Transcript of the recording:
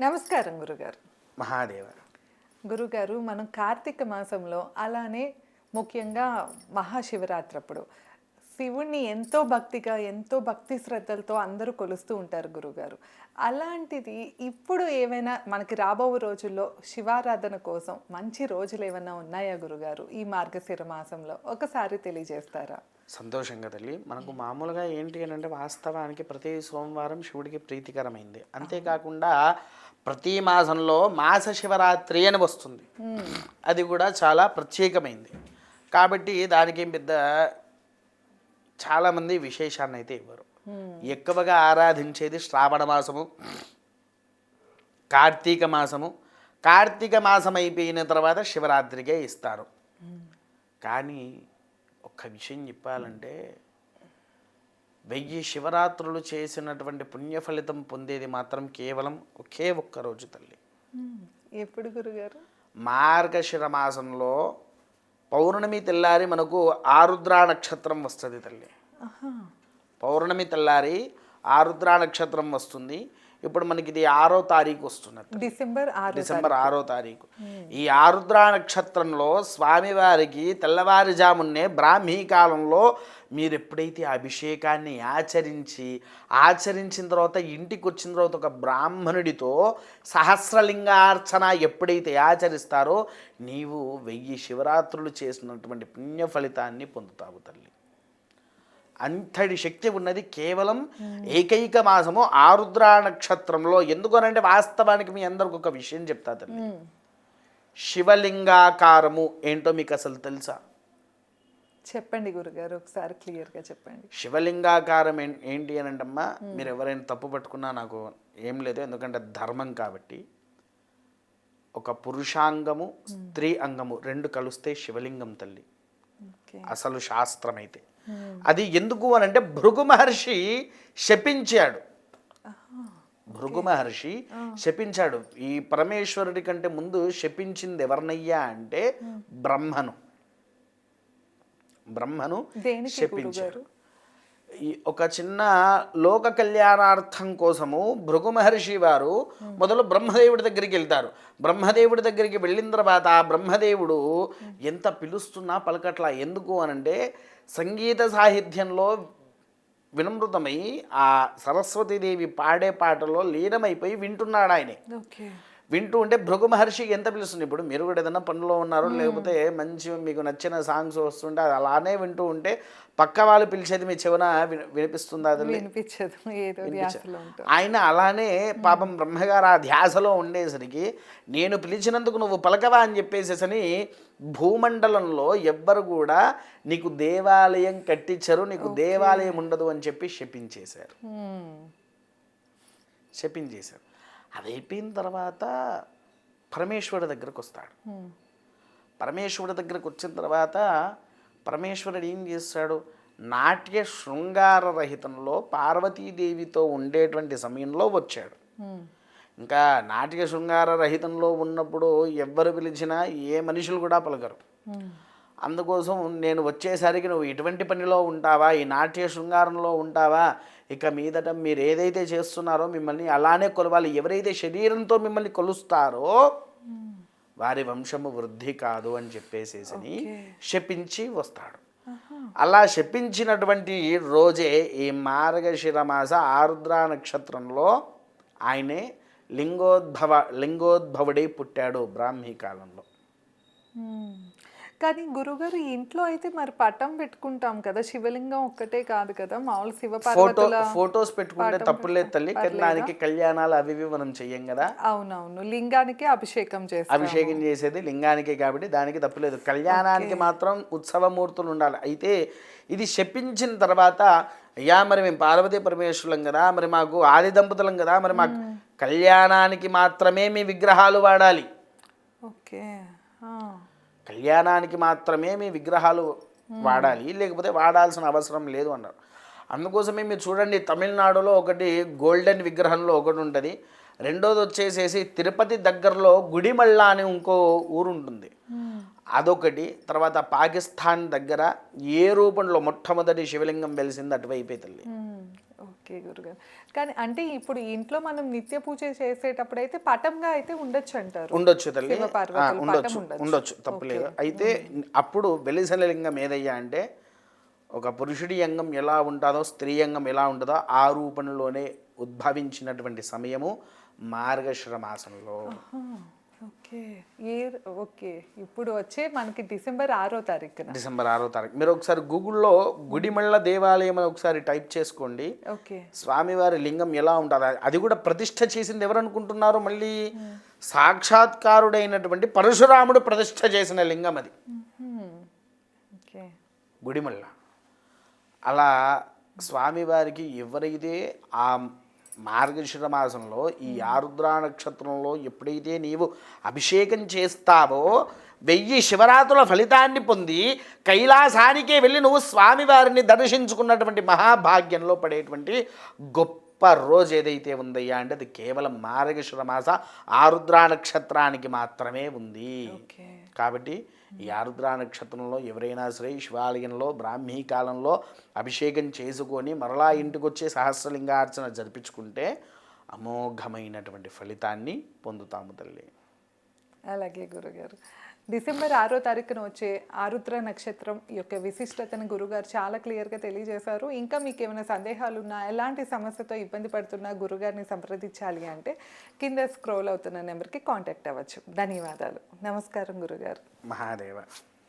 నమస్కారం గురుగారు. మహాదేవ గురుగారు మనం కార్తీక మాసంలో అలానే ముఖ్యంగా మహాశివరాత్రి అప్పుడు శివుణ్ణి ఎంతో భక్తిగా ఎంతో భక్తి శ్రద్ధలతో అందరూ కొలుస్తూ ఉంటారు గురుగారు. అలాంటిది ఇప్పుడు ఏమైనా మనకి రాబో రోజుల్లో శివారాధన కోసం మంచి రోజులు ఏమైనా ఉన్నాయా గురుగారు ఈ మార్గశిర మాసంలో? ఒకసారి తెలియజేస్తారా? సంతోషంగా తల్లి. మనకు మామూలుగా ఏంటి అని అంటే వాస్తవానికి ప్రతి సోమవారం శివుడికి ప్రీతికరమైంది. అంతేకాకుండా ప్రతి మాసంలో మాస శివరాత్రి అని వస్తుంది. అది కూడా చాలా ప్రత్యేకమైంది. కాబట్టి దానికి ఏం పెద్ద చాలామంది విశేషాన్ని అయితే ఇవ్వరు ఎక్కువగా ఆరాధించేది శ్రావణ మాసము కార్తీక మాసము. కార్తీక మాసం అయిపోయిన తర్వాత శివరాత్రికే ఇస్తారు. కానీ ఒక్క విషయం చెప్పాలంటే వెయ్యి శివరాత్రులు చేసినటువంటి పుణ్య ఫలితం పొందేది మాత్రం కేవలం ఒకే ఒక్క రోజు తల్లి. ఎప్పుడు గురుగారు? మార్గశిర మాసంలో పౌర్ణమి తెల్లారి మనకు ఆరుద్రా నక్షత్రం వస్తుంది తల్లి. పౌర్ణమి తెల్లారి ఆరుద్రా నక్షత్రం వస్తుంది. ఇప్పుడు మనకి ఇది ఆరో తారీఖు వస్తున్నది డిసెంబర్ డిసెంబర్ ఆరో తారీఖు. ఈ ఆరుద్రా నక్షత్రంలో స్వామివారికి తెల్లవారుజామున్నే బ్రాహ్మీ కాలంలో మీరు ఎప్పుడైతే అభిషేకాన్ని ఆచరించి ఆచరించిన తర్వాత ఇంటికి వచ్చిన తర్వాత ఒక బ్రాహ్మణుడితో సహస్రలింగార్చన ఎప్పుడైతే ఆచరిస్తారో నీవు వెయ్యి శివరాత్రులు చేసినటువంటి పుణ్య ఫలితాన్ని పొందుతావు తల్లి. అంతటి శక్తి ఉన్నది కేవలం ఏకైక మాసము ఆరుద్రా నక్షత్రంలో ఎందుకనంటే వాస్తవానికి మీ అందరికి ఒక విషయం చెప్తా తల్లి. శివలింగాకారము ఏంటో మీకు అసలు తెలుసా? చెప్పండి గురుగారు ఒకసారి క్లియర్గా చెప్పండి. శివలింగాకారం ఏం- ఏంటి అని అంటమ్మా మీరు ఎవరైనా తప్పు పట్టుకున్నా నాకు ఏం లేదు ఎందుకంటే ధర్మం కాబట్టి. ఒక పురుషాంగము స్త్రీ అంగము రెండు కలిస్తే శివలింగం తల్లి. అసలు శాస్త్రం అయితే అది ఎందుకు అని అంటే భృగు మహర్షి శపించాడు. భృగు మహర్షి శపించాడు. ఈ పరమేశ్వరుడి కంటే ముందు శపించింది ఎవరినయ్యా అంటే బ్రహ్మను. బ్రహ్మను ఈ ఒక చిన్న లోక కళ్యాణార్థం కోసము భృగు మహర్షి వారు మొదలు బ్రహ్మదేవుడి దగ్గరికి వెళ్తారు. బ్రహ్మదేవుడి దగ్గరికి వెళ్ళిన తర్వాత ఆ బ్రహ్మదేవుడు ఎంత పిలుస్తున్నా పలకట్లా ఎందుకు అనంటే సంగీత సాహిత్యంలో వినమృతమై ఆ సరస్వతీదేవి పాడే పాటలో లీనమైపోయి వింటున్నాడు ఆయనే ఓకే. వింటూ ఉంటే భృగు మహర్షి ఎంత పిలుస్తుంది? ఇప్పుడు మీరు కూడా ఏదైనా పనిలో ఉన్నారు లేకపోతే మంచి మీకు నచ్చిన సాంగ్స్ వస్తుంటే అది అలానే వింటూ ఉంటే పక్క వాళ్ళు పిలిచేది మీ చెవున విని- వినిపిస్తుందా అది ఆయన అలానే పాపం బ్రహ్మగారు ఆ ధ్యాసలో ఉండేసరికి నేను పిలిచినందుకు నువ్వు పలకవా అని చెప్పేసేసని భూమండలంలో ఎవ్వరు కూడా నీకు దేవాలయం కట్టించరు నీకు దేవాలయం ఉండదు అని చెప్పి శపించేశారు. శపించేశారు. అది అయిపోయిన తర్వాత పరమేశ్వరుడి దగ్గరకు వస్తాడు. పరమేశ్వరుడి దగ్గరకు వచ్చిన తర్వాత పరమేశ్వరుడు ఏం చేస్తాడు నాట్య శృంగార రహితంలో పార్వతీదేవితో ఉండేటువంటి సమయంలో వచ్చాడు. ఇంకా నాట్య శృంగార రహితంలో ఉన్నప్పుడు ఎవ్వరు పిలిచినా ఏ మనుషులు కూడా పలకరు. అందుకోసం నేను వచ్చేసరికి నువ్వు ఇటువంటి పనిలో ఉంటావా ఈ నాట్య శృంగారంలో ఉంటావా ఇక మీదట మీరు ఏదైతే చేస్తున్నారో మిమ్మల్ని అలానే కొలవాలి. ఎవరైతే శరీరంతో మిమ్మల్ని కొలుస్తారో వారి వంశము వృద్ధి కాదు అని చెప్పేసేసని శపించి వస్తాడు. అలా శపించినటువంటి రోజే ఈ మార్గశిర మాస ఆరుద్ర నక్షత్రంలో ఆయనే లింగోద్భవ లింగోద్భవుడై పుట్టాడు బ్రాహ్మీ కాలంలో. కానీ గురుగారు ఇంట్లో అయితే మరి పటం పెట్టుకుంటాం కదా శివలింగం ఒక్కటే కాదు కదా మామూలు శివ ఫోటో ఫోటోస్ పెట్టుకుంటే తప్పులేదు తల్లి. కానీ దానికి కళ్యాణాలు అవి ఇవి మనం చెయ్యం కదా. అవునవును. లింగానికి అభిషేకం చేస్తాం అభిషేకం చేసేది లింగానికే కాబట్టి దానికి తప్పులేదు కళ్యాణానికి మాత్రం ఉత్సవమూర్తులు ఉండాలి. అయితే ఇది శపించిన తర్వాత అయ్యా మరి మేము పార్వతీ పరమేశ్వరులం కదా మరి మాకు ఆది దంపతులం కదా మరి మాకు కళ్యాణానికి మాత్రమే మీ విగ్రహాలు వాడాలి. ఓకే. కళ్యాణానికి మాత్రమే మీ విగ్రహాలు వాడాలి లేకపోతే వాడాల్సిన అవసరం లేదు అన్నారు. అందుకోసమే మీరు చూడండి తమిళనాడులో ఒకటి గోల్డెన్ విగ్రహంలో ఒకటి ఉంటుంది. రెండోది వచ్చేసేసి తిరుపతి దగ్గరలో గుడిమళ్ళ అని ఇంకో ఊరు ఉంటుంది. అదొకటి. తర్వాత పాకిస్తాన్ దగ్గర ఏ రూపంలో మొట్టమొదటి శివలింగం వెలిసింది అటువైపే తల్లి. ఓకే గురుగారు. కానీ అంటే ఇప్పుడు ఇంట్లో మనం నిత్య పూజ చేసేటప్పుడు అయితే పటంగా అయితే ఉండొచ్చు అంటారు. ఉండొచ్చు తల్లి. ఉండొచ్చు ఉండొచ్చు. తప్పులేదు. అయితే అప్పుడు వెలిసిన లింగం ఏదయ్యా అంటే ఒక పురుషుడి అంగం ఎలా ఉంటుందో స్త్రీ అంగం ఎలా ఉంటుందో ఆ రూపంలోనే ఉద్భవించినటువంటి సమయము మార్గశిర మాసంలో ఆ, ఓకే. ఏ ఓకే. ఇప్పుడు వచ్చే మనకి డిసెంబర్ ఆరో తారీఖున. డిసెంబర్ ఆరో తారీఖు. మీరు ఒకసారి గూగుల్లో గుడిమళ్ళ దేవాలయం అని ఒకసారి టైప్ చేసుకోండి. ఓకే. స్వామివారి లింగం ఎలా ఉంటుంది? అది కూడా ప్రతిష్ఠ చేసింది ఎవరు అనుకుంటున్నారు మళ్ళీ సాక్షాత్కారుడైనటువంటి పరశురాముడు ప్రతిష్ఠ చేసిన లింగం అది. ఓకే. గుడిమల్ల అలా స్వామివారికి ఎవరైతే ఆ మార్గశిర మాసంలో ఈ ఆరుద్ర నక్షత్రంలో ఎప్పుడైతే నీవు అభిషేకం చేస్తావో వెయ్యి శివరాత్రుల ఫలితాన్ని పొంది కైలాసానికే వెళ్ళి నువ్వు స్వామివారిని దర్శించుకున్నటువంటి మహాభాగ్యంలో పడేటువంటి గొప్ప రోజు ఏదైతే ఉందయ్యా అంటే అది కేవలం మార్గశిర మాస ఆరుద్ర నక్షత్రానికి మాత్రమే ఉంది. కాబట్టి ఈ ఆరుద్ర నక్షత్రంలో ఎవరైనా సరే శివాలయంలో బ్రాహ్మీ కాలంలో అభిషేకం చేసుకొని మరలా ఇంటికి వచ్చే సహస్రలింగార్చన జరిపించుకుంటే అమోఘమైనటువంటి ఫలితాన్ని పొందుతాము తల్లి. అలాగే గురుగారు. డిసెంబర్ ఆరో తారీఖున వచ్చే ఆరుద్ర నక్షత్రం యొక్క విశిష్టతను గురుగారు చాలా క్లియర్గా తెలియజేశారు. ఇంకా మీకు ఏమైనా సందేహాలు ఉన్నా ఎలాంటి సమస్యతో ఇబ్బంది పడుతున్నా గురుగారిని సంప్రదించాలి అంటే కింద స్క్రోల్ అవుతున్న నెంబర్కి కాంటాక్ట్ అవ్వచ్చు. ధన్యవాదాలు. నమస్కారం గురుగారు. మహాదేవ.